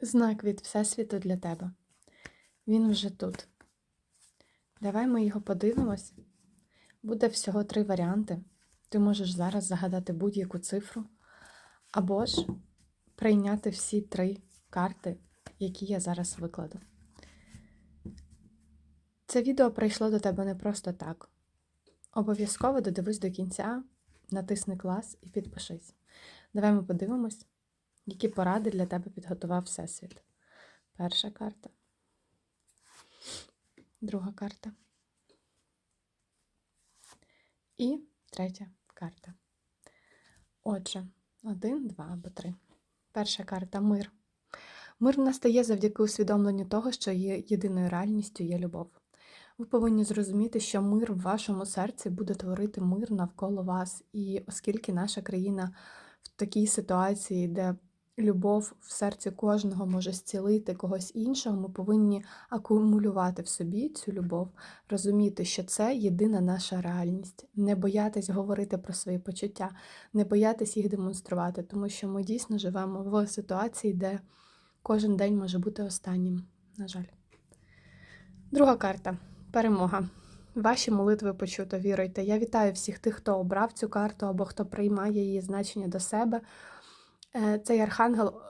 Знак від Всесвіту для тебе. Він вже тут. Давай ми його подивимось. Буде всього три варіанти. Ти можеш зараз загадати будь-яку цифру, або ж прийняти всі три карти, які я зараз викладу. Це відео прийшло до тебе не просто так. Обов'язково додивись до кінця, натисни клас і підпишись. Давай ми подивимось, які поради для тебе підготував Всесвіт. Перша карта. Друга карта. І третя карта. Отже, один, два або три. Перша карта мир. Мир настає завдяки усвідомленню того, що є єдиною реальністю є любов. Ви повинні зрозуміти, що мир в вашому серці буде творити мир навколо вас. І оскільки наша країна в такій ситуації, де любов в серці кожного може зцілити когось іншого, ми повинні акумулювати в собі цю любов, розуміти, що це єдина наша реальність, не боятись говорити про свої почуття, не боятись їх демонструвати, тому що ми дійсно живемо в ситуації, де кожен день може бути останнім. На жаль. Друга карта перемога. Ваші молитви почуто, віруйте. Я вітаю всіх тих, хто обрав цю карту або хто приймає її значення до себе. Е, Цей архангел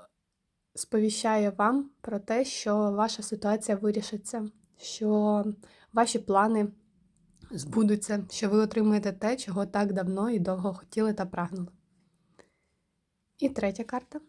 сповіщає вам про те, що ваша ситуація вирішиться, що ваші плани збудуться, що ви отримаєте те, чого так давно і довго хотіли та прагнули. І третя карта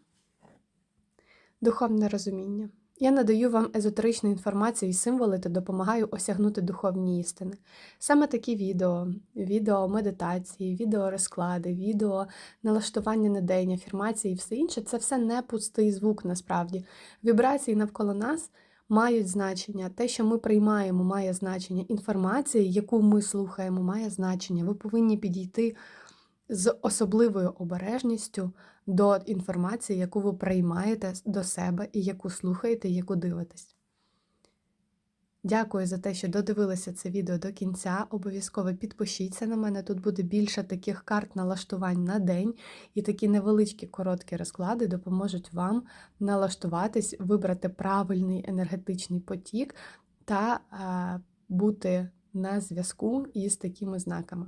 духовне розуміння. Я надаю вам езотеричну інформацію і символи та допомагаю осягнути духовні істини. Саме такі відео, відео медитації, відео розклади, відео налаштування на день, афірмації і все інше це все не пустий звук насправді. Вібрації навколо нас мають значення. Те, що ми приймаємо, має значення. Інформація, яку ми слухаємо, має значення. Ви повинні підійти з особливою обережністю до інформації, яку ви приймаєте до себе і яку слухаєте, яку дивитесь. Дякую за те, що додивилися це відео до кінця. Обов'язково підпишіться на мене. Тут буде більше таких карт налаштувань на день, і такі невеличкі короткі розклади допоможуть вам налаштуватись, вибрати правильний енергетичний потік та бути на зв'язку із такими знаками.